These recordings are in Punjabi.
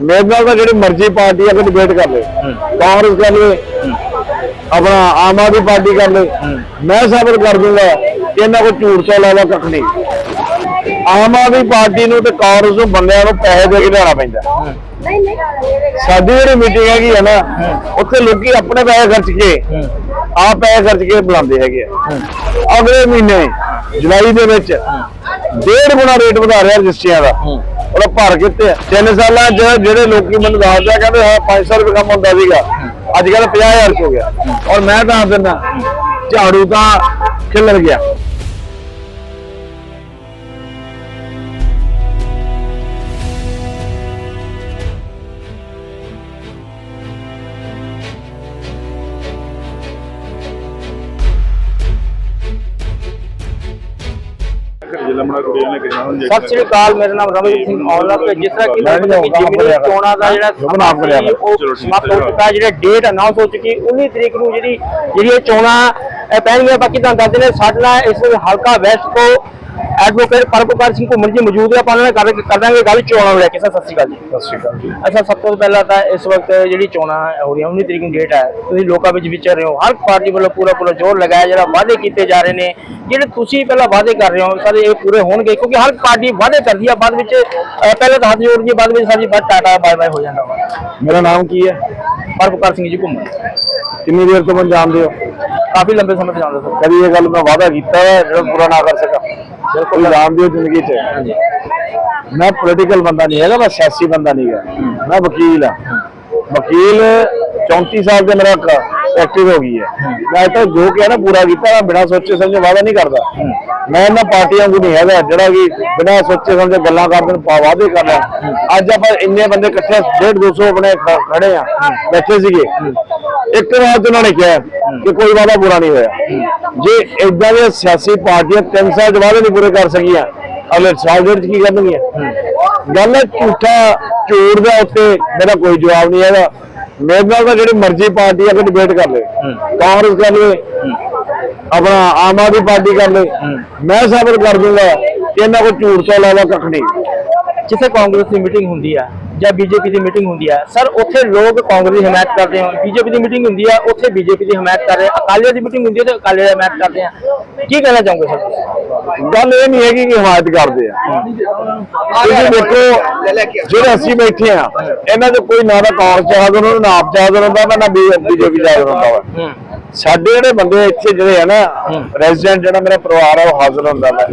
ਮੇਰੇ ਨਾਲ ਤਾਂ ਜਿਹੜੀ ਮਰਜ਼ੀ ਪਾਰਟੀ ਆ ਕੇ ਡਿਬੇਟ ਕਰ ਲੈ। ਕਾਂਗਰਸ ਕਰ ਲੈ ਆਪਣਾ ਆਮ ਆਦਮੀ ਪਾਰਟੀ ਕਰ ਲੈ। ਮੈਂ ਸਾਬਤ ਕਰ ਦੂੰਗਾ ਕਿ ਇਹਨਾਂ ਕੋਲ ਝੂਠ ਤੋਂ ਇਲਾਵਾ ਕੱਖ ਨਹੀਂ। ਆਮ ਆਦਮੀ ਪਾਰਟੀ ਨੂੰ ਤੇ ਕਾਂਗਰਸ ਨੂੰ ਬੰਦਿਆਂ ਨੂੰ ਪੈਸੇ ਦੇ ਕੇ ਲਿਆਉਣਾ ਪੈਂਦਾ। ਸਾਡੀ ਜਿਹੜੀ ਮੀਟਿੰਗ ਹੈਗੀ ਹੈ ਨਾ ਉੱਥੇ ਲੋਕੀ ਆਪਣੇ ਪੈਸੇ ਖਰਚ ਕੇ ਆਪ ਪੈਸੇ ਖਰਚ ਕੇ ਬੁਲਾਉਂਦੇ ਹੈਗੇ ਆ। ਅਗਲੇ ਮਹੀਨੇ ਜੁਲਾਈ ਦੇ ਵਿੱਚ ਡੇਢ ਗੁਣਾ ਰੇਟ ਵਧਾ ਰਿਹਾ ਰਜਿਸਟਰੀਆਂ ਦਾ। ਉਹਦਾ ਭਰ ਕੀਤੇ ਆ? ਤਿੰਨ ਸਾਲਾਂ 'ਚ ਜਿਹੜੇ ਲੋਕੀ ਮੈਨੂੰ ਦੱਸਦੇ ਆ, ਕਹਿੰਦੇ, ਹਾਂ 500 ਰੁਪਏ ਕੰਮ ਹੁੰਦਾ ਸੀਗਾ ਅੱਜ ਕੱਲ 50000 ਚ ਹੋ ਗਿਆ ਔਰ ਮੈਂ ਦੱਸ ਦਿੰਦਾ, ਝਾੜੂ ਤਾਂ ਖਿਲਰ ਗਿਆ ਜਿਲਮਣਾ ਕੁੜੀਆਂ ਨੇ ਕਿਹਾ ਹੁਣ ਸਤਿ ਸ੍ਰੀ ਅਕਾਲ ਮੇਰਾ ਨਾਮ ਰਮਨਜੀਤ ਸਿੰਘ ਔਲਖ ਹੈ ਜਿਸ ਤਰ੍ਹਾਂ ਕਿ ਤੁਹਾਨੂੰ ਪਤਾ ਕਿ ਜਿਮਨੀ ਚੋਣਾਂ ਦਾ ਜਿਹੜਾ ਸਮਾਪਤ ਹੋ। ਚੁੱਕਾ ਜਿਹੜਾ ਡੇਟ ਅਨਾਉਂਸ ਹੋ ਚੁੱਕੀ 19 ਤਰੀਕ ਨੂੰ ਜਿਹੜੀ ਜਿਹੜੀ ਇਹ ਚੋਣਾਂ ਪੈਣਗੀਆਂ ਬਾਕੀ ਤੁਹਾਨੂੰ ਦੱਸ ਦਿੰਦੇ ਸਾਡੇ ਇਸ ਹਲਕਾ ਵੈਸਟ ਤੋਂ ਐਡਵੋਕੇਟ ਪਰਮਪਕਾਰ ਸਿੰਘ ਘੁੰਮਣ ਜੀ ਮੌਜੂਦ ਹੈ ਆਪਾਂ ਉਹਨਾਂ ਨਾਲ ਗੱਲ ਕਰਾਂਗੇ ਗੱਲ ਚੋਣਾਂ ਨੂੰ ਲੈ ਕੇ। ਸਰ ਸਤਿ ਸ੍ਰੀ ਅਕਾਲ ਜੀ। ਸਤਿ ਸ਼੍ਰੀ ਅਕਾਲ ਜੀ। ਅੱਛਾ ਸਭ ਤੋਂ ਪਹਿਲਾਂ ਤਾਂ ਇਸ ਵਕਤ ਜਿਹੜੀ ਚੋਣਾਂ ਹੋ ਰਹੀਆਂ 19 ਤਰੀਕ ਨੂੰ ਡੇਟ ਹੈ। ਤੁਸੀਂ ਲੋਕਾਂ ਵਿੱਚ ਵਿਚਰ ਰਹੇ ਹੋ ਹਰ ਪਾਰਟੀ ਵੱਲੋਂ ਪੂਰਾ ਪੂਰਾ ਜ਼ੋਰ ਲਗਾਇਆ ਜਿਹੜਾ ਵਾਅਦੇ ਕੀਤੇ ਜਾ ਰਹੇ ਨੇ। ਜਿਹੜੇ ਤੁਸੀਂ ਪਹਿਲਾਂ ਵਾਅਦੇ ਕਰ ਰਹੇ ਹੋ ਸਾਰੇ ਇਹ ਪੂਰੇ ਹੋਣਗੇ ਕਿਉਂਕਿ ਹਰ ਪਾਰਟੀ ਵਾਅਦੇ ਕਰਦੀ ਆ ਬਾਅਦ ਵਿੱਚ ਪਹਿਲਾਂ ਤਾਂ ਹੱਥ ਜੋੜਦੀ ਹੈ ਬਾਅਦ ਵਿੱਚ ਸਾਡੀ ਬਾਤ ਟਾਟਾ ਬਾਏ ਬਾਏ ਹੋ ਜਾਂਦਾ ਮੇਰਾ ਨਾਮ ਕੀ ਹੈ? ਪਰਪਕਾਰ ਸਿੰਘ ਜੀ ਘੁੰਮਣ। ਕਿੰਨੀ ਦੇਰ ਤੋਂ ਮੈਨੂੰ ਜਾਣਦੇ ਹੋ? ਕਾਫੀ ਲੰਬੇ ਸਮੇਂ ਤੋਂ ਜਾਣਦਾ ਸਰ। ਕਦੀ ਇਹ ਗੱਲ ਮੈਂ ਵਾਅਦਾ ਕੀਤਾ ਹੈ ਜਿਹੜਾ ਪੂਰਾ ਨਾ ਕਰ ਸਕਾਂ? ਬਿਲਕੁਲ। ਜਾਣਦੇ ਹੋ ਜ਼ਿੰਦਗੀ 'ਚ? ਹਾਂਜੀ। ਮੈਂ ਪੋਲੀਟੀਕਲ ਬੰਦਾ ਨਹੀਂ ਹੈਗਾ ਮੈਂ ਸਿਆਸੀ ਬੰਦਾ ਨਹੀਂ ਹੈਗਾ। ਮੈਂ ਵਕੀਲ ਆ ਵਕੀਲ 34 ਸਾਲ ਦੇ ਮੇਰਾ ਐਕਟਿਵ ਹੋ ਗਈ ਹੈ। ਮੈਂ ਤਾਂ ਜੋ ਕਿਹਾ ਨਾ ਪੂਰਾ ਕੀਤਾ, ਮੈਂ ਬਿਨਾਂ ਸੋਚੇ ਸਮਝੇ ਵਾਅਦਾ ਨਹੀਂ ਕਰਦਾ। ਮੈਂ ਇਹਨਾਂ ਪਾਰਟੀਆਂ ਨੂੰ ਨਹੀਂ ਹੈਗਾ, ਜਿਹੜਾ ਕਿ ਬਿਨਾਂ ਸੋਚੇ ਸਮਝੇ ਗੱਲਾਂ ਕਰਦੇ ਨੂੰ ਵਾਅਦੇ ਕਰਦਾ ਅੱਜ ਆਪਾਂ ਇੰਨੇ ਬੰਦੇ ਇਕੱਠੇ 150 200 ਆਪਣੇ ਖੜੇ ਆ, ਬੈਠੇ ਸੀਗੇ। ਇੱਕ ਰਾਤ ਉਹਨਾਂ ਨੇ ਕਿਹਾ ਕਿ ਕੋਈ ਵਾਅਦਾ ਪੂਰਾ ਨਹੀਂ ਹੋਇਆ। ਜੇ ਇਦਾਂ ਦੀਆਂ ਸਿਆਸੀ ਪਾਰਟੀਆਂ 3 ਸਾਲ ਦੇ ਵਾਅਦੇ ਨਹੀਂ ਪੂਰੇ ਕਰ ਸਕੀਆਂ, ਅਗਲੇ ਸਾਲ ਦੇ ਵਿੱਚ ਕੀ ਕਰਨਗੀਆਂ? ਗੱਲ ਝੂਠਾ ਝੂਠ ਦਾ ਉੱਤੇ ਮੇਰਾ ਕੋਈ ਜਵਾਬ ਨਹੀਂ ਹੈਗਾ। ਮੇਰੇ ਨਾਲ ਤਾਂ ਜਿਹੜੀ ਮਰਜ਼ੀ ਪਾਰਟੀ ਆ ਕੇ ਡਿਬੇਟ ਕਰ ਲੈ। ਕਾਂਗਰਸ ਕਰ ਲੈ ਆਪਣਾ ਆਮ ਆਦਮੀ ਪਾਰਟੀ ਕਰ ਲੈ। ਮੈਂ ਸਾਬਤ ਕਰ ਦੂੰਗਾ ਕਿ ਇਹਨਾਂ ਕੋਲ ਝੂਠ ਤੋਂ ਇਲਾਵਾ ਕੱਖ ਨਹੀਂ। ਜਿੱਥੇ ਕਾਂਗਰਸ ਦੀ ਮੀਟਿੰਗ ਹੁੰਦੀ ਆ ਜਾਂ ਬੀਜੇਪੀ ਦੀ ਮੀਟਿੰਗ ਹੁੰਦੀ ਆ। ਸਰ ਉੱਥੇ ਲੋਕ ਕਾਂਗਰਸ ਦੀ ਹਮਾਇਤ ਕਰਦੇ ਆ। ਬੀਜੇਪੀ ਦੀ ਮੀਟਿੰਗ ਹੁੰਦੀ ਆ ਉੱਥੇ ਬੀਜੇਪੀ ਦੀ ਹਮਾਇਤ ਕਰ ਰਹੇ ਆ। ਅਕਾਲੀਆਂ ਦੀ ਮੀਟਿੰਗ ਹੁੰਦੀ ਆ ਤੇ ਅਕਾਲੀਆਂ ਦੀ ਹਮਾਇਤ ਕਰਦੇ ਆ। ਕੀ ਕਹਿਣਾ ਚਾਹੋਗੇ ਸਰ? ਗੱਲ ਇਹ ਨਹੀਂ ਹੈਗੀ ਕਿ ਹਮਾਇਤ ਕਰਦੇ ਆ। ਤੁਸੀਂ ਦੇਖੋ ਜਿਹੜੇ ਅਸੀਂ ਬੈਠੇ ਆ ਇਹਨਾਂ ਦੇ ਕੋਈ ਨਾ ਤਾਂ ਕਾਂਗਰਸ ਚਾਹਦਾ ਉਹਨਾਂ ਨੂੰ ਆਪ ਚਾਹਦਾ ਹੁੰਦਾ ਨਾ ਬੀਜੇਪੀ ਚਾਹਦਾ ਹੁੰਦਾ ਵਾ। ਹੂੰ ਸਾਡੇ ਜਿਹੜੇ ਬੰਦੇ ਇੱਥੇ ਜਿਹੜੇ ਆ ਨਾ ਰੈਜ਼ੀਡੈਂਟ ਜਿਹੜਾ ਮੇਰਾ ਪਰਿਵਾਰ ਆ ਉਹ ਹਾਜ਼ਰ ਹੁੰਦਾ ਵਾ।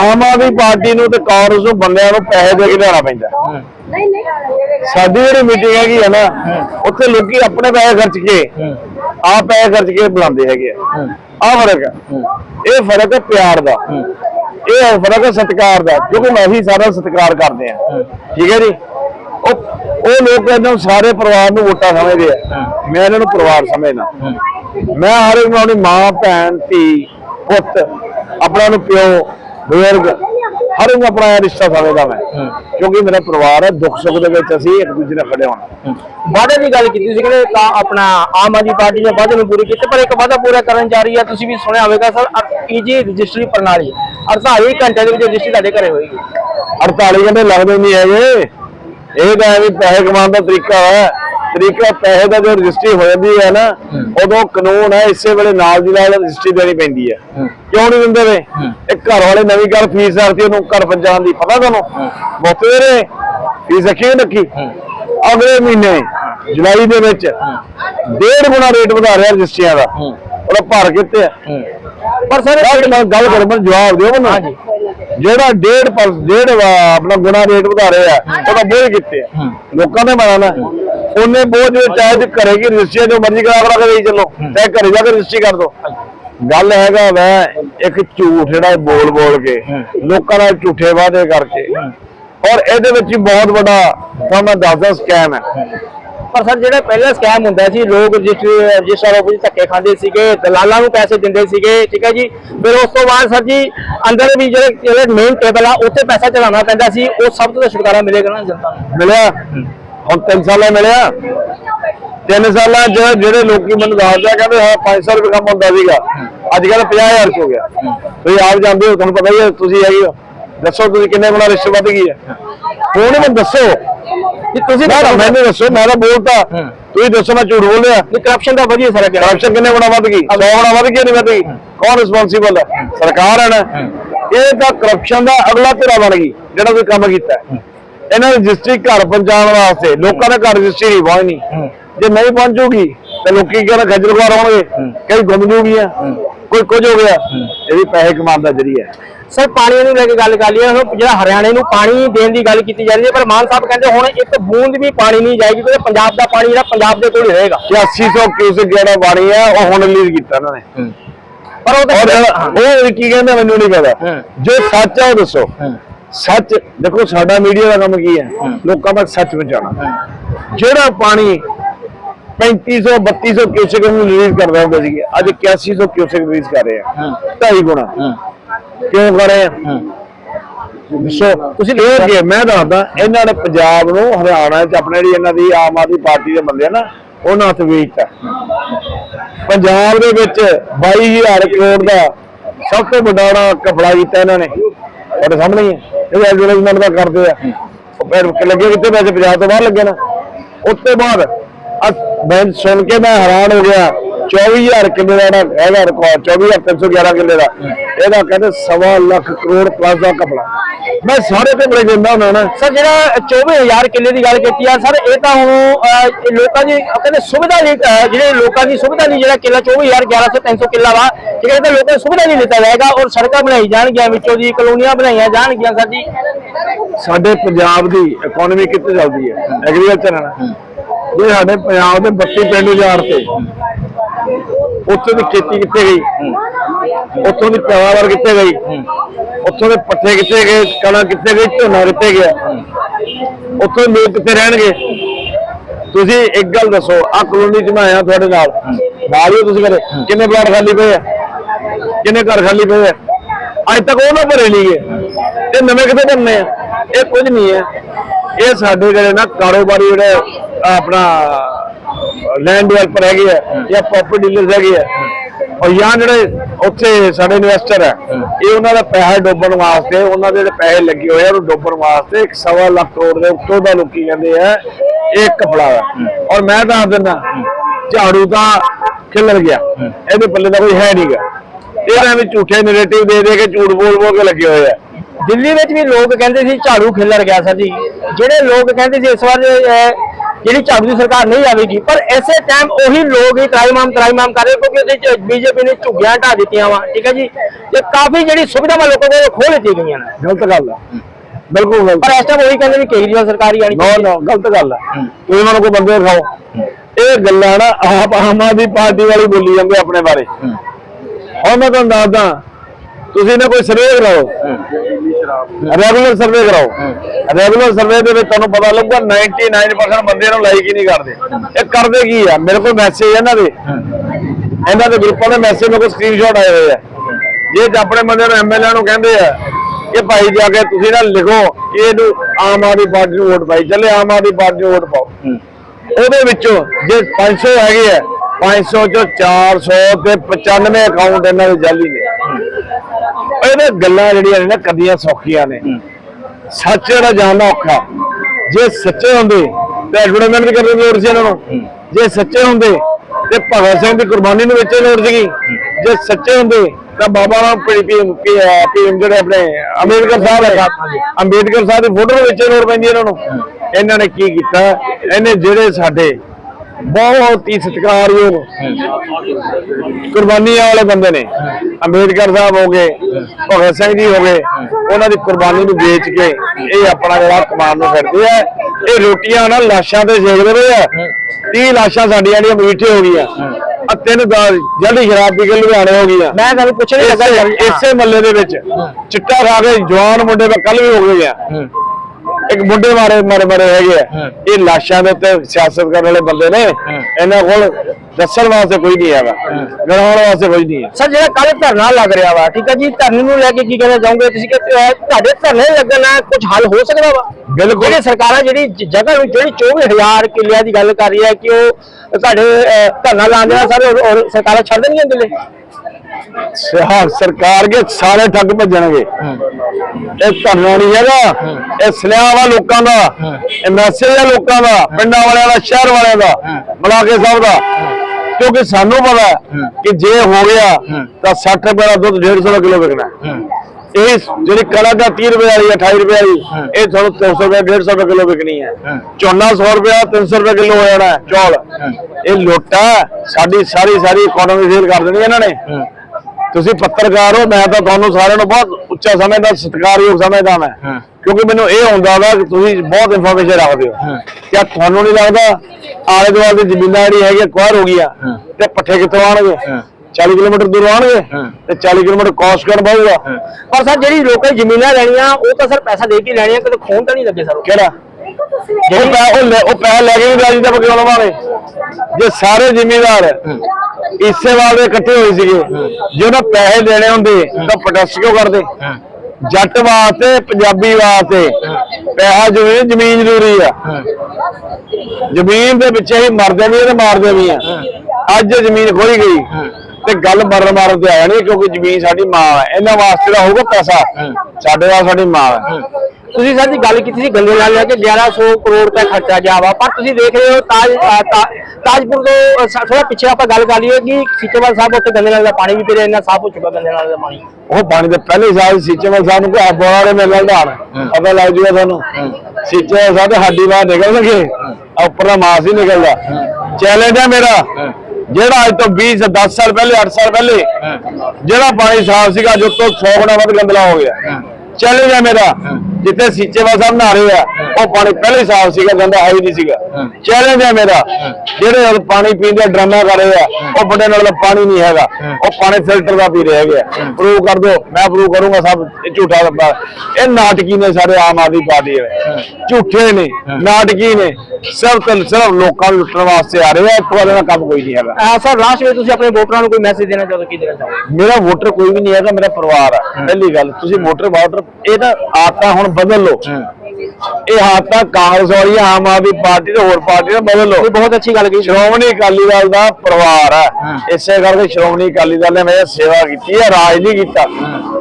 ਆਮ ਆਦਮੀ ਪਾਰਟੀ ਨੂੰ ਤੇ ਕਾਂਗਰਸ ਨੂੰ ਬੰਦਿਆਂ ਨੂੰ ਪੈਸੇ ਦੇ ਕੇ ਲਿਆਉਣਾ ਪੈਂਦਾ। ਨਹੀਂ ਨਹੀਂ ਸਾਡੀ ਜਿਹੜੀ ਮੀਟਿੰਗ ਹੈਗੀ ਆ ਨਾ, ਉੱਥੇ ਲੋਕੀ ਆਪਣੇ ਪੈਸੇ ਖਰਚ ਕੇ ਆਪ ਪੈਸੇ ਖਰਚ ਕੇ ਬੁਲਾਉਂਦੇ ਹੈਗੇ ਆ। ਆਹ ਫ਼ਰਕ ਹੈ ਇਹ ਫ਼ਰਕ ਹੈ ਪਿਆਰ ਦਾ। ਇਹ ਫ਼ਰਕ ਹੈ ਸਤਿਕਾਰ ਦਾ। ਕਿਉਂਕਿ ਮੈਂ ਵੀ ਸਾਰਾ ਸਤਿਕਾਰ ਕਰਦੇ ਆ। ਠੀਕ ਹੈ ਜੀ? ਉਹ ਉਹ ਲੋਕ ਇਹਨਾਂ ਨੂੰ ਸਾਰੇ ਪਰਿਵਾਰ ਨੂੰ ਵੋਟਾਂ ਸਮਝਦੇ ਆ। ਮੈਂ ਇਹਨਾਂ ਨੂੰ ਪਰਿਵਾਰ ਸਮਝਦਾ। ਮੈਂ ਹਰ ਇੱਕ ਨੂੰ ਆਪਣੀ ਮਾਂ, ਭੈਣ, ਧੀ, ਪੁੱਤ, ਆਪਣਾ ਨੂੰ ਪਿਓ, ਬਜ਼ੁਰਗ ਹਰ ਇੱਕ ਆਪਣਾ ਰਿਸ਼ਤਾ ਸਮਝਦਾ ਮੈਂ ਕਿਉਂਕਿ ਮੇਰਾ ਪਰਿਵਾਰ ਹੈ ਦੁੱਖ ਸੁੱਖ ਦੇ ਵਿੱਚ ਅਸੀਂ ਇੱਕ ਦੂਜੇ ਨਾਲ ਖੜੇ ਹੋਣਾ। ਵਾਅਦੇ ਦੀ ਗੱਲ ਕੀਤੀ ਸੀ ਕਿ ਤਾਂ ਆਪਣਾ ਆਮ ਆਦਮੀ ਪਾਰਟੀ ਨੇ ਵਾਅਦੇ ਨੂੰ ਪੂਰੇ ਕੀਤੇ ਪਰ ਇੱਕ ਵਾਅਦਾ ਪੂਰਾ ਕਰਨ ਜਾ ਰਹੀ ਹੈ ਤੁਸੀਂ ਵੀ ਸੁਣਿਆ ਹੋਵੇਗਾ ਸਰ ਈਜੀ ਰਜਿਸਟਰੀ ਪ੍ਰਣਾਲੀ 48 ਘੰਟੇ ਦੇ ਵਿੱਚ ਰਜਿਸਟਰੀ ਤੁਹਾਡੇ ਘਰੇ ਹੋਏਗੀ 48 ਘੰਟੇ ਲੱਗਦੇ ਨਹੀਂ ਹੈਗੇ। ਇਹ ਤਾਂ ਐਵੇਂ ਪੈਸੇ ਕਮਾਉਣ ਦਾ ਤਰੀਕਾ ਹੈ। ਤਰੀਕਾ ਪੈਸੇ ਦਾ ਜੋ ਰਜਿਸਟਰੀ ਹੋ ਜਾਂਦੀ ਹੈ ਨਾ ਉਦੋਂ ਕਾਨੂੰਨ ਹੈ ਇਸੇ ਵੇਲੇ ਨਾਲ ਦੀ ਨਾਲ ਰਜਿਸਟਰੀ ਦੇਣੀ ਪੈਂਦੀ ਹੈ। ਕਿਉਂ ਨਹੀਂ ਦਿੰਦੇ ਵੇ? ਇੱਕ ਘਰ ਵਾਲੇ ਨਵੀਂ ਗੱਲ ਫੀਸ ਕਰਤੀ ਉਹਨੂੰ ਘਰ ਪਹੁੰਚਾਉਣ ਦੀ ਪਤਾ ਤੁਹਾਨੂੰ? ਦੇ ਫੀਸ ਰੱਖੀ ਰੱਖੀ ਅਗਲੇ ਮਹੀਨੇ ਜੁਲਾਈ ਦੇ ਵਿੱਚ ਡੇਢ ਗੁਣਾ ਰੇਟ ਵਧਾ ਰਿਹਾ ਰਜਿਸਟਰੀਆਂ ਦਾ। ਉਹਦਾ ਭਰ ਕਿੱਥੇ ਆ? ਪਰ ਸਰ ਗੱਲ ਕਰੋ ਮੈਨੂੰ ਜਵਾਬ ਦਿਓ ਮੈਨੂੰ। ਹਾਂਜੀ। ਜਿਹੜਾ ਡੇਢ ਪਰ ਡੇਢ ਆਪਣਾ ਗੁਣਾ ਰੇਟ ਵਧਾ ਰਹੇ ਉਹਦਾ ਬੋਝ ਕਿੱਥੇ ਆ? ਲੋਕਾਂ ਨੇ ਬਣਾਣਾ ਉਹਨੇ ਬੋਝ ਜੇ ਚਾਹੇ ਤੇ ਕਰੇਗੀ ਰਜਿਸਟਰੀ ਜੋ ਮਰਜ਼ੀ ਕਰਾ ਕਰਾ ਕੇ ਦੇਈ ਚੱਲੋ। ਚਾਹੇ ਘਰੇ ਜਾ ਕੇ ਰਜਿਸਟਰੀ ਕਰ ਦੋ। ਗੱਲ ਹੈਗਾ ਵੈ ਇੱਕ ਝੂਠ ਜਿਹੜਾ ਬੋਲ ਬੋਲ ਕੇ ਲੋਕਾਂ ਨਾਲ ਝੂਠੇ ਵਾਅਦੇ ਕਰਕੇ। ਔਰ ਇਹਦੇ ਵਿੱਚ ਹੀ ਬਹੁਤ ਵੱਡਾ ਤੁਹਾਨੂੰ ਮੈਂ ਦੱਸਦਾ ਸਕੈਮ ਹੈ। ਪਰ ਸਰ ਜਿਹੜਾ ਪਹਿਲਾ ਸਕੈਮ ਹੁੰਦਾ ਸੀ ਲੋਕ ਰਜਿਸਟਰੀ ਰਜਿਸਟਰ ਆਫਿਸ ਧੱਕੇ ਖਾਂਦੇ ਸੀਗੇ ਦਲਾਲਾਂ ਨੂੰ ਪੈਸੇ ਦਿੰਦੇ ਸੀਗੇ ਠੀਕ ਹੈ ਜੀ? ਫਿਰ ਉਸ ਤੋਂ ਬਾਅਦ ਸਰ ਜੀ ਅੰਦਰ ਵੀ ਜਿਹੜੇ ਜਿਹੜੇ ਮੇਨ ਟੇਬਲ ਆ ਉੱਥੇ ਪੈਸਾ ਚਲਾਉਣਾ ਪੈਂਦਾ ਸੀ ਉਹ ਸਭ ਤੋਂ ਛੁਟਕਾਰਾ ਮਿਲੇਗਾ ਨਾ ਜਨਤਾ ਨੂੰ। ਮਿਲਿਆ। ਹੁਣ 3 ਸਾਲਾਂ ਮਿਲਿਆ। ਤਿੰਨ ਸਾਲਾਂ 'ਚ ਜਿਹੜੇ ਲੋਕੀ ਮੈਨੂੰ ਦੱਸਦੇ ਆ ਕਹਿੰਦੇ ਹਾਂ 500 ਰੁਪਏ ਕੰਮ ਹੁੰਦਾ ਸੀਗਾ। ਅੱਜ ਕੱਲ 50000 ਚ ਹੋ ਗਿਆ। ਤੁਸੀਂ ਆਪ ਜਾਂਦੇ ਹੋ ਤੁਹਾਨੂੰ ਪਤਾ ਹੀ ਹੈ ਤੁਸੀਂ ਹੈਗੇ ਹੋ। ਦੱਸੋ ਤੁਸੀਂ ਕਿੰਨੇ ਗੁਣਾ ਰਿਸ਼ਵਤ ਵੱਧ ਗਈ ਹੈ। ਹੁਣ ਮੈਨੂੰ ਦੱਸੋ ਕਿ ਤੁਸੀਂ ਮੈਂ ਮੈਨੂੰ ਦੱਸੋ ਮੈਂ ਤਾਂ ਬੋਲਤਾ। ਤੁਸੀਂ ਦੱਸੋ ਮੈਂ ਝੂਠ ਬੋਲ ਰਿਹਾ। ਕਰਪਸ਼ਨ ਦਾ ਵਧੀਆ ਸਾਰਾ ਕਰਪਸ਼ਨ ਕਿੰਨੇ ਗੁਣਾ ਵੱਧ ਗਈ? 100 ਗੁਣਾ ਵੱਧ ਗਈ ਨਹੀਂ ਵੱਧ ਗਈ? ਕੌਣ ਰਿਸਪੌਂਸੀਬਲ ਹੈ? ਸਰਕਾਰ ਹੈ ਨਾ। ਇਹ ਤਾਂ ਕਰਪਸ਼ਨ ਦਾ ਅਗਲਾ ਧਿਰਾ ਬਣ ਗਈ ਜਿਹੜਾ ਕੋਈ ਕੰਮ ਕੀਤਾ। ਇਹਨਾਂ ਦੀ ਰਜਿਸਟਰੀ ਘਰ ਪਹੁੰਚਾਉਣ ਵਾਸਤੇ। ਲੋਕਾਂ ਦੇ ਘਰ ਰਜਿਸਟਰੀ ਨਹੀਂ ਪਹੁੰਚਣੀ ਜੇ ਨਹੀਂ ਪਹੁੰਚੂਗੀ ਤੇ ਲੋਕੀ ਕਹਿੰਦਾ ਖੱਜਲ ਖੁਆਰ ਹੋਣਗੇ। ਕਈ ਗੁੰਮ ਜੂਗੀਆਂ। ਕੋਈ ਕੁਝ ਹੋ ਗਿਆ ਇਹ ਵੀ ਪੈਸੇ ਕਮਾਉਣ ਦਾ ਜਰੀਆ ਹੈ। ਸਰ ਪਾਣੀ ਨੂੰ ਲੈ ਕੇ ਗੱਲ ਕਰ ਲਈਏ ਹੁਣ ਜਿਹੜਾ ਹਰਿਆਣੇ ਨੂੰ ਪਾਣੀ ਦੇਣ ਦੀ ਗੱਲ ਕੀਤੀ ਜਾ ਰਹੀ ਹੈ ਪਰ ਮਾਨ ਸਾਹਿਬ ਕਹਿੰਦੇ ਹੁਣ ਇੱਕ ਬੂੰਦ ਵੀ ਪਾਣੀ ਨਹੀਂ ਜਾਏਗੀ ਕਿਉਂਕਿ ਪੰਜਾਬ ਦਾ ਪਾਣੀ ਜਿਹੜਾ ਪੰਜਾਬ ਦੇ ਕੋਲ ਹੀ ਰਹੇਗਾ। 8600 ਕਿਊਸਕ ਜਿਹੜਾ ਪਾਣੀ ਹੈ ਉਹ ਹੁਣ ਰਿਲੀਜ਼ ਕੀਤਾ ਇਹਨਾਂ ਨੇ। ਪਰ ਉਹ ਤਾਂ ਉਹ ਕੀ ਕਹਿੰਦਾ ਮੈਨੂੰ ਨਹੀਂ ਪਤਾ। ਜੋ ਸੱਚ ਹੈ ਉਹ ਦੱਸੋ। ਸੱਚ ਦੇਖੋ ਸਾਡਾ ਮੀਡੀਆ ਦਾ ਕੰਮ ਕੀ ਹੈ? ਲੋਕਾਂ ਤੱਕ ਸੱਚ ਪਹੁੰਚਾਉਣਾ। ਜਿਹੜਾ ਪਾਣੀ 3500 3200 ਕਿਊਸਕ ਨੂੰ ਰਿਲੀਜ਼ ਕਰਦਾ ਹੁੰਦਾ ਸੀ ਅੱਜ 8100 ਕਿਊਸਕ ਰਿਲੀਜ਼ ਕਰ ਰਹੇ ਆ। ਢਾਈ ਗੁਣਾ। ਕਿਉਂ ਕਰ ਰਹੇ ਆ? ਦੱਸੋ। ਤੁਸੀਂ ਇਹ ਕੀ ਹੈ? ਮੈਂ ਦੱਸਦਾ ਇਹਨਾਂ ਨੇ ਪੰਜਾਬ ਨੂੰ ਹਰਿਆਣਾ ਚ ਆਪਣੇ ਜਿਹੜੀ ਇਹਨਾਂ ਦੀ ਆਮ ਆਦਮੀ ਪਾਰਟੀ ਦੇ ਬੰਦੇ ਆ ਨਾ ਉਹਨਾਂ ਹੱਥ ਵੇਚਤਾ ਪੰਜਾਬ ਦੇ ਵਿੱਚ 22000 ਕਰੋੜ ਦਾ ਸਭ ਤੋਂ ਵੱਡਾ ਕਪੜਾ ਕੀਤਾ ਇਹਨਾਂ ਨੇ। ਤੁਹਾਡੇ ਸਾਹਮਣੇ ਹੀ ਹੈ ਇਹ ਐਡਵਰਟਾਈਜ਼ਮੈਂਟ ਦਾ ਕਰਦੇ ਆ। ਉਹ ਫਿਰ ਲੱਗੇ ਕਿੱਥੇ? ਪੈਸੇ ਪੰਜਾਬ ਤੋਂ ਬਾਹਰ ਲੱਗੇ ਨਾ। ਉਸ ਤੋਂ ਬਾਅਦ ਮੈਂ ਸੁਣ ਕੇ ਮੈਂ ਹੈਰਾਨ ਹੋ ਗਿਆ। 24000 ਕਿੱਲੇ ਦਾ ਜਿਹੜਾ ਹੈਗਾ ਰਿਕਾਰਡ 24311 ਕਿੱਲੇ ਦਾ। ਇਹਦਾ ਕਹਿੰਦੇ ਸਵਾ ਲੱਖ ਕਰੋੜ ਪਲੱਸ ਦਾ ਕਪੜਾ ਮੈਂ ਸਾਰੇ ਤੇ ਬੜੇ ਜਿੰਦਾ ਹੁੰਦਾ ਨਾ। ਸਰ ਜਿਹੜਾ 24000 ਕਿੱਲੇ ਦੀ ਗੱਲ ਕੀਤੀ ਆ ਸਰ ਇਹ ਤਾਂ ਹੁਣ ਲੋਕਾਂ ਦੀ ਕਹਿੰਦੇ ਸੁਵਿਧਾ ਲਈ ਅਹ, ਜਿਹੜੇ ਲੋਕਾਂ ਦੀ ਸੁਵਿਧਾ ਲਈ ਜਿਹੜਾ ਕਿੱਲਾ 24000 1100 300 ਕਿੱਲਾ ਵਾ ਠੀਕ ਹੈ ਤਾਂ ਲੋਕਾਂ ਦੀ ਸੁਵਿਧਾ ਨਹੀਂ ਲਿੱਤਾ ਜਾਏਗਾ ਔਰ ਸੜਕਾਂ ਬਣਾਈ ਜਾਣਗੀਆਂ ਵਿੱਚੋਂ ਦੀ ਕਲੋਨੀਆਂ ਬਣਾਈਆਂ ਜਾਣਗੀਆਂ ਸਰ ਜੀ। ਸਾਡੇ ਪੰਜਾਬ ਦੀ ਇਕਨੋਮੀ ਕਿੱਥੇ ਚੱਲਦੀ ਹੈ? ਐਗਰੀਕਲਚਰ ਹੈ ਨਾ। ਜੇ ਸਾਡੇ ਪੰਜਾਬ ਦੇ 32 ਪਿੰਡ ਉਜਾੜ ਤੇ ਉੱਥੋਂ ਦੀ ਖੇਤੀ ਕਿੱਥੇ ਗਈ? ਉੱਥੋਂ ਦੀ ਪੈਦਾਵਾਰ ਕਿੱਥੇ ਗਈ? ਉੱਥੋਂ ਦੇ ਪੱਠੇ ਕਿੱਥੇ ਗਏ? ਕਣਕ ਕਿੱਥੇ ਗਈ? ਝੋਨਾ ਕਿੱਥੇ ਗਿਆ? ਉੱਥੋਂ ਦੇ ਲੋਕ ਕਿੱਥੇ ਰਹਿਣਗੇ? ਤੁਸੀਂ ਇੱਕ ਗੱਲ ਦੱਸੋ ਆ ਕਲੋਨੀ ਚ ਮੈਂ ਆਇਆ ਤੁਹਾਡੇ ਨਾਲ। ਨਾਲ ਹੀ ਤੁਸੀਂ ਮੇਰੇ ਕਿੰਨੇ ਪਲਾਟ ਖਾਲੀ ਪਏ ਆ? ਕਿੰਨੇ ਘਰ ਖਾਲੀ ਪਏ ਆ? ਅੱਜ ਤੱਕ ਉਹ ਨਾ ਭਰੇ ਨਹੀਂ ਗਏ। ਤੇ ਨਵੇਂ ਕਿੱਥੇ ਬਣਨੇ ਆ? ਇਹ ਕੁਝ ਨਹੀਂ ਹੈ। ਇਹ ਸਾਡੇ ਜਿਹੜੇ ਨਾ ਕਾਰੋਬਾਰੀ ਜਿਹੜਾ ਆਪਣਾ ਲੈਂਡ ਡਿਵੈਲਪਰ ਹੈਗੇ ਆ ਜਾਂ ਪ੍ਰਾਪਰਟੀ ਡੀਲਰਸ ਹੈਗੇ ਆ। ਔਰ ਜਾਂ ਜਿਹੜੇ ਉੱਥੇ ਸਾਡੇ ਇਨਵੈਸਟਰ ਹੈ। ਇਹ ਉਹਨਾਂ ਦਾ ਪੈਸਾ ਡੋਬਣ ਵਾਸਤੇ ਉਹਨਾਂ ਦੇ ਜਿਹੜੇ ਪੈਸੇ ਲੱਗੇ ਹੋਏ ਆ ਉਹਨੂੰ ਡੋਬਣ ਵਾਸਤੇ ਇੱਕ ਸਵਾ ਲੱਖ ਕਰੋੜ ਦੇ ਉੱਤੋਂ ਦਾ ਲੋਕੀ ਕਹਿੰਦੇ ਆ ਇਹ ਕਪੜਾ ਔਰ ਮੈਂ ਦੱਸ ਦਿੰਦਾ ਝਾੜੂ ਤਾਂ ਖਿਲਰ ਗਿਆ ਇਹਦੇ ਪੱਲੇ ਦਾ ਕੋਈ ਹੈ ਨਹੀਂਗਾ ਇਹਨਾਂ ਵਿੱਚ ਝੂਠੇ ਨੈਰੇਟਿਵ ਦੇ ਦੇ ਕੇ ਝੂਠ ਬੋਲ ਬੋਲ ਕੇ ਲੱਗੇ ਹੋਏ ਆ। ਦਿੱਲੀ ਵਿੱਚ ਵੀ ਲੋਕ ਕਹਿੰਦੇ ਸੀ ਝਾੜੂ ਖਿਲਰ ਗਿਆ ਸਰ ਜੀ। ਜਿਹੜੇ ਲੋਕ ਕਹਿੰਦੇ ਸੀ ਇਸ ਵਾਰ ਜਿਹੜੀ ਝਾੜੂ ਦੀ ਸਰਕਾਰ ਨਹੀਂ ਆਵੇਗੀ ਪਰ ਐਸੇ ਟਾਈਮ ਉਹੀ ਲੋਕ ਹੀ ਤਰਾਈਮਾਮ ਤਰਾਈਮਾਮ ਕਰ ਰਹੇ ਕਿਉਂਕਿ ਉਹਦੇ ਚ ਬੀਜੇਪੀ ਨੇ ਝੁੱਗੀਆਂ ਢਾ ਦਿੱਤੀਆਂ ਵਾ ਠੀਕ ਹੈ ਜੀ? ਤੇ ਕਾਫੀ ਜਿਹੜੀ ਸੁਵਿਧਾਵਾਂ ਲੋਕਾਂ ਕੋਲ ਖੋਹ ਲਿੱਤੀ ਗਈਆਂ ਨੇ। ਗਲਤ ਗੱਲ ਆ। ਬਿਲਕੁਲ ਗਲਤ। ਪਰ ਇਸ ਟਾਈਮ ਉਹੀ ਕਹਿੰਦੇ ਵੀ ਕੇਜਰੀਵਾਲ ਸਰਕਾਰ ਹੀ ਆਣੀ ਨੋ ਨੋ ਗਲਤ ਗੱਲ ਆ। ਤੁਸੀਂ ਉਹਨਾਂ ਨੂੰ ਕੋਈ ਬੰਦੇ ਦਿਖਾਓ। ਇਹ ਗੱਲਾਂ ਨਾ ਆਪ ਆਮ ਆਦਮੀ ਪਾਰਟੀ ਵਾਲੀ ਬੋਲੀ ਜਾਂਦੇ ਆਪਣੇ ਬਾਰੇ। ਹੁਣ ਮੈਂ ਤੁਹਾਨੂੰ ਦੱਸਦਾ ਤੁਸੀਂ ਨਾ ਕੋਈ ਸਰਵੇ ਕਰਾਓ ਰੈਗੂਲਰ ਸਰਵੇ ਕਰਾਓ। ਰੈਗੂਲਰ ਸਰਵੇ ਦੇ ਵਿੱਚ ਤੁਹਾਨੂੰ ਪਤਾ ਲੱਗੂਗਾ 99% ਬੰਦੇ ਇਹਨੂੰ ਲਾਈਕ ਹੀ ਨਹੀਂ ਕਰਦੇ। ਇਹ ਕਰਦੇ ਕੀ ਆ? ਮੇਰੇ ਕੋਲ ਮੈਸੇਜ ਇਹਨਾਂ ਦੇ। ਇਹਨਾਂ ਦੇ ਗਰੁੱਪਾਂ ਦੇ ਮੈਸੇਜ ਮੇਰੇ ਕੋਲ ਸਕਰੀਨਸ਼ਾਟ ਆਏ ਹੋਏ ਆ। ਜੇ ਆਪਣੇ ਬੰਦੇ ਨੂੰ ਐਮਐਲਏ ਨੂੰ ਕਹਿੰਦੇ ਆ ਕਿ ਭਾਈ ਜਾ ਕੇ ਤੁਸੀਂ ਨਾ ਲਿਖੋ ਕਿ ਇਹਨੂੰ ਆਮ ਆਦਮੀ ਪਾਰਟੀ ਨੂੰ ਵੋਟ ਪਾਈ। ਚੱਲੇ ਆਮ ਆਦਮੀ ਪਾਰਟੀ ਨੂੰ ਵੋਟ ਪਾਓ। ਉਹਦੇ ਵਿੱਚੋਂ ਜੇ 500 ਹੈਗੇ ਆ 500 ਚੋਂ 400 ਤੇ 95 ਅਕਾਊਂਟ ਇਹਨਾਂ ਦੇ ਜਾਲੀ ਨੇ। ਇਹਦੇ ਗੱਲਾਂ ਜਿਹੜੀਆਂ ਨੇ ਨਾ ਕਦੀਆਂ ਸੌਖੀਆਂ ਨੇ। ਸੱਚ ਜਿਹੜਾ ਜਾਣਨਾ ਔਖਾ। ਜੇ ਸੱਚੇ ਹੁੰਦੇ ਤੇ ਐਡਵਰਟਾਈਜ਼ਮੈਂਟ ਵੀ ਕਰਨ ਦੀ ਲੋੜ ਸੀ ਇਹਨਾਂ ਨੂੰ। ਜੇ ਸੱਚੇ ਹੁੰਦੇ ਤੇ ਭਗਤ ਸਿੰਘ ਦੀ ਕੁਰਬਾਨੀ ਨੂੰ ਵੇਚਣ ਦੀ ਲੋੜ ਸੀਗੀ। ਜੇ ਸੱਚੇ ਹੁੰਦੇ ਤਾਂ ਬਾਬਾ ਰਾਮ ਪੀਐਮ ਪੀਐਮ ਜਿਹੜੇ ਆਪਣੇ ਅੰਬੇਡਕਰ ਸਾਹਿਬ ਹੈ ਅੰਬੇਡਕਰ ਸਾਹਿਬ ਦੀ ਫੋਟੋ ਵੇਚਣ ਦੀ ਲੋੜ ਪੈਂਦੀ ਇਹਨਾਂ ਨੂੰ। ਇਹਨਾਂ ਨੇ ਕੀ ਕੀਤਾ? ਇਹਨੇ ਜਿਹੜੇ ਸਾਡੇ ਬਹੁਤ ਹੀ ਸਤਿਕਾਰਯੋਗ ਕੁਰਬਾਨੀਆਂ ਵਾਲੇ ਬੰਦੇ ਨੇ। ਅੰਬੇਡਕਰ ਸਾਹਿਬ ਹੋ ਗਏ ਭਗਤ ਸਿੰਘ ਜੀ ਹੋ ਗਏ ਉਹਨਾਂ ਦੀ ਕੁਰਬਾਨੀ ਨੂੰ ਵੇਚ ਕੇ ਇਹ ਆਪਣਾ ਜਿਹੜਾ ਕਮਾਨ ਨੂੰ ਫਿਰਦੇ ਆ। ਇਹ ਰੋਟੀਆਂ ਨਾ ਲਾਸ਼ਾਂ ਤੇ ਸੇਕਦੇ ਪਏ ਆ। 30 ਲਾਸ਼ਾਂ ਸਾਡੀਆਂ ਜਿਹੜੀਆਂ ਮੀਠੇ ਹੋ ਗਈਆਂ। ਆ ਤਿੰਨ ਦਾ ਜਲਦੀ ਸ਼ਰਾਬ ਪੀ ਕੇ ਲੁਧਿਆਣੇ ਹੋ ਗਈਆਂ। ਮੈਂ ਤੁਹਾਨੂੰ ਪੁੱਛਣ ਲੱਗਾ ਇਸੇ ਮੱਲੇ ਦੇ ਵਿੱਚ ਚਿੱਟਾ ਖਾ ਕੇ ਜਵਾਨ ਮੁੰਡੇ ਕੱਲ ਵੀ ਹੋ ਗਏ ਆ। ਇੱਕ ਮੁੰਡੇ ਮਾਰੇ ਮਾਰੇ ਮਾਰੇ ਹੈਗੇ ਆ। ਇਹ ਲਾਸ਼ਾਂ ਦੇ ਉੱਤੇ ਸਿਆਸਤ ਕਰਨ ਵਾਲੇ ਬੰਦੇ ਨੇ। ਇਹਨਾਂ ਕੋਲ ਦੱਸਣ ਵਾਸਤੇ ਕੋਈ ਨਹੀਂ ਹੈਗਾ। ਗਣਾਉਣ ਵਾਸਤੇ ਕੋਈ ਨਹੀਂ ਹੈ। ਸਰ ਜਿਹੜਾ ਕੱਲ ਧਰਨਾ ਲੱਗ ਰਿਹਾ ਵਾ ਠੀਕ ਹੈ ਜੀ? ਧਰਨੇ ਨੂੰ ਲੈ ਕੇ ਕੀ ਕਹਿਣਾ ਚਾਹੋਗੇ? ਤੁਸੀਂ ਕਿ ਤੁਹਾਡੇ ਧਰਨੇ ਲੱਗਣ ਨਾਲ ਕੁਝ ਹੱਲ ਹੋ ਸਕਦਾ ਵਾ? ਬਿਲਕੁਲ। ਜਿਹੜੀ ਸਰਕਾਰਾਂ ਜਿਹੜੀ ਜਗ੍ਹਾ ਨੂੰ ਜਿਹੜੀ 24000 ਕਿੱਲਿਆਂ ਦੀ ਗੱਲ ਕਰ ਰਹੀ ਹੈ ਕਿ ਉਹ ਤੁਹਾਡੇ ਧਰਨਾ ਲਾਉਂਦੇ ਆ ਸਰ ਸਰਕਾਰਾਂ ਛੱਡ ਦੇਣਗੀਆਂ ਸਿਆ- ਸਰਕਾਰ ਕੇ ਸਾਰੇ ਠੱਗ ਭੱਜਣਗੇ। ਇਹ ਧਰਨਾ ਨਹੀਂ ਹੈਗਾ। ਇਹ ਸਲਿਆਵਾ ਲੋਕਾਂ ਦਾ ਇਹ ਮੈਸੇਜ ਹੈ ਲੋਕਾਂ ਦਾ ਪਿੰਡਾਂ ਵਾਲਿਆਂ ਦਾ ਸ਼ਹਿਰ ਵਾਲਿਆਂ ਦਾ ਬਲਾਕੇ ਸਾਹਿਬ ਦਾ। ਕਿਉਂਕਿ ਸਾਨੂੰ ਪਤਾ ਕਿ ਜੇ ਹੋ ਗਿਆ ਤਾਂ 60 ਰੁਪਏ ਦਾ ਦੁੱਧ 150 ਦਾ ਕਿਲੋ ਵਿਕਣਾ। ਇਹ ਜਿਹੜੀ ਕਣਕ ਆ 30 ਰੁਪਏ ਵਾਲੀ 28 ਰੁਪਏ ਵਾਲੀ ਇਹ ਤੁਹਾਨੂੰ 300 ਰੁਪਏ 150 ਰੁਪਏ ਕਿਲੋ ਵਿਕਣੀ ਹੈ। ਝੋਨਾ 100 ਰੁਪਏ 300 ਰੁਪਏ ਕਿਲੋ ਹੋ ਜਾਣਾ ਚੌਲ। ਇਹ ਲੁੱਟ ਹੈ ਸਾਡੀ ਸਾਰੀ ਸਾਰੀ ਇਕਨੋਮੀ ਫੇਲ ਕਰ ਦੇਣੀ ਇਹਨਾਂ ਨੇ। ਤੁਸੀਂ ਪੱਤਰਕਾਰ ਹੋ ਮੈਂ ਤਾਂ ਤੁਹਾਨੂੰ ਸਾਰਿਆਂ ਨੂੰ ਬਹੁਤ ਉੱਚਾ ਸਮਝਦਾ ਸਤਿਕਾਰਯੋਗ ਸਮਝਦਾ ਮੈਂ। ਕਿਉਂਕਿ ਮੈਨੂੰ ਇਹ ਹੁੰਦਾ ਵਾ ਕਿ ਤੁਸੀਂ ਬਹੁਤ ਇਨਫੋਰਮੇਸ਼ਨ ਰੱਖਦੇ ਹੋ। ਕਿਆ ਤੁਹਾਨੂੰ ਨਹੀਂ ਲੱਗਦਾ ਆਲੇ ਦੁਆਲੇ ਦੀ ਜ਼ਮੀਨਾਂ ਜਿਹੜੀ ਹੈਗੀ ਕੁਆਰ ਹੋ ਗਈਆਂ? ਤੇ ਪੱਠੇ ਕਿੱਥੋਂ ਆਣਗੇ 40 ਕਿਲੋਮੀਟਰ ਦੂਰ ਆਣਗੇ ਤੇ 40 ਕਿਲੋਮੀਟਰ ਕਾਸਟ ਕਰ ਪਾਊਗਾ ਪਰ ਸਰ ਜਿਹੜੀ ਲੋਕਾਂ ਦੀ ਜ਼ਮੀਨਾਂ ਲੈਣੀਆਂ ਉਹ ਤਾਂ ਸਰ ਪੈਸਾ ਦੇ ਕੇ ਲੈਣੀਆਂ ਕਦੇ ਖੋਣ ਤਾਂ ਨਹੀਂ ਲੱਗੇ ਸਰ। ਕਿਹੜਾ? ਉਹ ਪੈ ਉਹ ਲੈ- ਉਹ ਪੈਸੇ ਲੈ ਕੇ ਵੀ ਰਾਜੀ ਦਾ ਕਿਉਂ ਲਵਾਂਗੇ ਜੇ ਸਾਰੇ ਜ਼ਿਮੀਦਾਰ ਇਸੇ ਵਾਰ ਇਕੱਠੇ ਹੋਏ ਸੀਗੇ, ਜੇ ਉਹਨਾਂ ਪੈਸੇ ਦੇਣੇ ਹੁੰਦੇ ਤਾਂ ਪ੍ਰੋਟੈਸਟ ਕਿਉਂ ਕਰਦੇ? ਜੱਟ ਵਾਸਤੇ, ਪੰਜਾਬੀ ਵਾਸਤੇ ਪੈਸਾ ਜ਼ਮੀਨ ਜ਼ਮੀਨ ਜ਼ਰੂਰੀ ਆ। ਜ਼ਮੀਨ ਦੇ ਪਿੱਛੇ ਹੀ ਮਰਦੇ ਵੀ ਆ ਤੇ ਮਾਰਦੇ ਵੀ ਆ। ਅੱਜ ਜ਼ਮੀਨ ਖੋਈ ਗਈ ਤੇ ਗੱਲ ਮਰਨ ਮਾਰਨ ਤੇ ਆਇਆ ਨਹੀਂ ਕਿਉਂਕਿ ਜ਼ਮੀਨ ਸਾਡੀ ਮਾਂ ਹੈ ਇਹਨਾਂ ਵਾਸਤੇ ਦਾ ਹੋਊਗਾ ਪੈਸਾ। ਸਾਡੇ ਵਾਸਤੇ ਸਾਡੀ ਮਾਂ ਹੈ ਤੁਸੀਂ ਸਰ ਦੀ ਗੱਲ ਕੀਤੀ ਸੀ ਗੰਗੇ ਨਾਲ ਲੈ ਕੇ 1100 ਕਰੋੜ ਰੁਪਏ ਖਰਚਾ ਗਿਆ ਵਾ ਪਰ ਤੁਸੀਂ ਦੇਖ ਰਹੇ ਹੋ ਤਾਜ ਤਾ- ਤਾਜਪੁਰ ਤੋਂ ਥੋੜਾ ਪਿੱਛੇ ਆਪਾਂ ਗੱਲ ਕਰ ਲਈਏ ਕਿ ਸੀਚੇਵਾਲ ਸਾਹਿਬ ਉੱਤੇ ਗੰਗੇ ਨਾਲ ਦਾ ਪਾਣੀ ਵੀ ਪੀਰੇ ਇੰਨਾ ਸਾਫ਼ ਹੋ ਚੁੱਕਾ ਗੰਗੇ ਨਾਲ ਦਾ ਪਾਣੀ। ਉਹ ਪਾਣੀ ਦੇ ਪਹਿਲੇ ਸਾਲ ਸੀਚੇਵਾਲ ਸਾਹਿਬ ਨੂੰ ਕੋਈ ਬੋਲਾ ਦੇ ਮੇਲੇ ਢਾਣ ਪਤਾ ਲੱਗ ਜੂਗਾ ਤੁਹਾਨੂੰ। ਸੀਚੇਵਾਲ ਸਾਹਿਬ ਦੇ ਹੱਡੀ ਬਾਹਰ ਨਿਕਲਣਗੇ ਆ ਉੱਪਰ ਦਾ ਮਾਸ ਹੀ ਨਿਕਲਦਾ। ਚੈਲੰਜ ਹੈ ਮੇਰਾ। ਜਿਹੜਾ ਅੱਜ ਤੋਂ 20 10 ਸਾਲ ਪਹਿਲੇ 8 ਸਾਲ ਪਹਿਲੇ ਜਿਹੜਾ ਪਾਣੀ ਸਾਫ਼ ਸੀਗਾ ਜੋ ਤੋਂ 100 ਗੁਣਾ ਵੱਧ ਗੰਦਲਾ ਹੋ ਗਿਆ। ਚੈਲੰਜ ਹੈ ਮੇਰਾ। ਜਿੱਥੇ ਸੀਚੇਵਾਲ ਸਾਹਿਬ ਨਹਾ ਰਹੇ ਆ ਉਹ ਪਾਣੀ ਪਹਿਲੇ ਸਾਫ਼ ਸੀਗਾ ਗੰਦਾ ਹੈ ਹੀ ਨਹੀਂ ਸੀਗਾ। ਚੈਲੰਜ ਹੈ ਮੇਰਾ। ਜਿਹੜੇ ਹੁਣ ਪਾਣੀ ਪੀਂਦੇ ਡਰਾਮਾ ਕਰ ਰਹੇ ਆ ਉਹ ਵੱਡੇ ਨਾਲ ਪਾਣੀ ਨਹੀਂ ਹੈਗਾ। ਉਹ ਪਾਣੀ ਫਿਲਟਰ ਦਾ ਪੀ ਰਹੇ ਹੈਗੇ ਆ ਪ੍ਰੂਵ ਕਰ ਦਿਓ ਮੈਂ ਪ੍ਰੂਵ ਕਰੂੰਗਾ ਸਭ ਇਹ ਝੂਠਾ ਲੱਗਾ ਇਹ ਨਾਟਕੀ ਨੇ ਸਾਰੇ ਆਮ ਆਦਮੀ ਪਾਰਟੀ ਵਾਲੇ। ਝੂਠੇ ਨੇ ਨਾਟਕੀ ਨੇ। ਸਿਰਫ ਤੇ ਸਿਰਫ ਲੋਕਾਂ ਨੂੰ ਲੁੱਟਣ ਵਾਸਤੇ ਆ ਰਹੇ ਆ ਇਹਨਾਂ ਦਾ ਕੰਮ ਕੋਈ ਨਹੀਂ ਹੈਗਾ। ਸਰ ਲਾਸਟ ਵਿੱਚ ਤੁਸੀਂ ਆਪਣੇ ਵੋਟਰਾਂ ਨੂੰ ਕੋਈ ਮੈਸੇਜ ਦੇਣਾ ਚਾਹੋ ਕੀ ਦੇਣਾ ਚਾਹੋ ਮੇਰਾ ਵੋਟਰ ਕੋਈ ਵੀ ਨਹੀਂ ਹੈਗਾ ਮੇਰਾ ਪਰਿਵਾਰ ਆ। ਪਹਿਲੀ ਗੱਲ ਤੁਸੀਂ ਵੋਟਰ ਵਾਟਰ ਇਹ ਤਾਂ ਆਦਤਾਂ ਹੁਣ ਬਦਲ ਲਓ। ਇਹ ਆਦਤਾਂ ਕਾਂਗਰਸ ਵਾਲੀ ਆਮ ਆਦਮੀ ਪਾਰਟੀ ਤੇ ਹੋਰ ਪਾਰਟੀ ਨੇ ਬਦਲ ਲਓ। ਇਹ ਬਹੁਤ ਅੱਛੀ ਗੱਲ ਕਹੀ। ਸ਼੍ਰੋਮਣੀ ਅਕਾਲੀ ਦਲ ਦਾ ਪਰਿਵਾਰ ਹੈ। ਇਸੇ ਕਰਕੇ ਸ਼੍ਰੋਮਣੀ ਅਕਾਲੀ ਦਲ ਨੇ ਮੇਰੀ ਸੇਵਾ ਕੀਤੀ ਹੈ ਰਾਜ ਨਹੀਂ ਕੀਤਾ।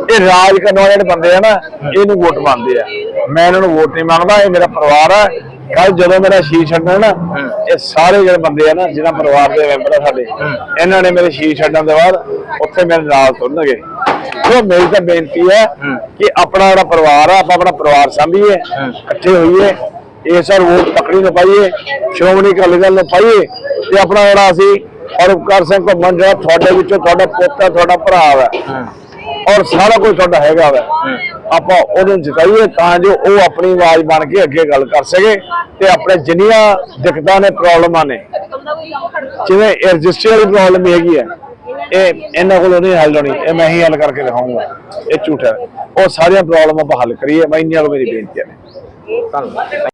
ਇਹ ਰਾਜ ਕਰਨ ਵਾਲੇ ਜਿਹੜੇ ਬੰਦੇ ਆ ਨਾ ਇਹਨੂੰ ਵੋਟ ਪਾਉਂਦੇ ਆ। ਮੈਂ ਇਹਨਾਂ ਨੂੰ ਵੋਟ ਨਹੀਂ ਮੰਗਦਾ ਇਹ ਮੇਰਾ ਪਰਿਵਾਰ ਹੈ। ਕੱਲ ਜਦੋਂ ਮੇਰਾ ਸ਼ੀਸ਼ ਛੱਡਣਾ ਨਾ ਇਹ ਸਾਰੇ ਜਿਹੜੇ ਬੰਦੇ ਆ ਨਾ ਜਿਹਨਾਂ ਪਰਿਵਾਰ ਦੇ ਮੈਂਬਰ ਆ ਸਾਡੇ ਇਹਨਾਂ ਨੇ ਮੇਰੇ ਸ਼ੀਸ਼ ਛੱਡਣ ਦੇ ਬਾਅਦ ਉੱਥੇ ਮੇਰੇ ਨਾਲ ਤੁਰਨਗੇ। ਉਹ ਮੇਰੀ ਤਾਂ ਬੇਨਤੀ ਹੈ ਕਿ ਆਪਣਾ ਜਿਹੜਾ ਪਰਿਵਾਰ ਆ ਆਪਾਂ ਆਪਣਾ ਪਰਿਵਾਰ ਸਾਂਭੀਏ ਇਕੱਠੇ ਹੋਈਏ ਇਸ ਵਾਰ ਵੋਟ ਤਕੜੀ ਨੂੰ ਪਾਈਏ ਸ਼੍ਰੋਮਣੀ ਅਕਾਲੀ ਦਲ ਨੂੰ ਪਾਈਏ ਤੇ ਆਪਣਾ ਜਿਹੜਾ ਅਸੀਂ ਪਰਉਪਕਾਰ ਸਿੰਘ ਘੁੰਮਣ ਜਿਹੜਾ ਤੁਹਾਡੇ ਵਿੱਚੋਂ ਤੁਹਾਡਾ ਪੋਤਾ ਤੁਹਾਡਾ ਭਰਾ ਹੈ। ਔਰ ਸਾਰਾ ਕੁਝ ਤੁਹਾਡਾ ਹੈਗਾ ਵਾ। ਆਪਾਂ ਉਹਨੂੰ ਜਿਤਾਈਏ ਤਾਂ ਜੋ ਉਹ ਆਪਣੀ ਆਵਾਜ਼ ਬਣ ਕੇ ਅੱਗੇ ਗੱਲ ਕਰ ਸਕੇ ਤੇ ਆਪਣੇ ਜਿੰਨੀਆਂ ਦਿੱਕਤਾਂ ਨੇ, ਪ੍ਰੋਬਲਮਾਂ ਨੇ, ਜਿਵੇਂ ਰਜਿਸਟਰੀ ਵਾਲੀ ਪ੍ਰੋਬਲਮ ਹੈਗੀ ਹੈ, ਇਹ ਇਹਨਾਂ ਕੋਲੋਂ ਨਹੀਂ ਹੱਲ ਹੋਣੀ, ਇਹ ਮੈਂ ਹੀ ਹੱਲ ਕਰਕੇ ਦਿਖਾਊਂਗਾ, ਇਹ ਝੂਠ ਹੈ। ਉਹ ਸਾਰੀਆਂ ਪ੍ਰੋਬਲਮਾਂ ਆਪਾਂ ਹੱਲ ਕਰੀਏ, ਮੈਂ ਇੰਨੀਆਂ ਕੁ ਮੇਰੀ ਬੇਨਤੀ ਹੈ ਧੰਨਵਾਦ।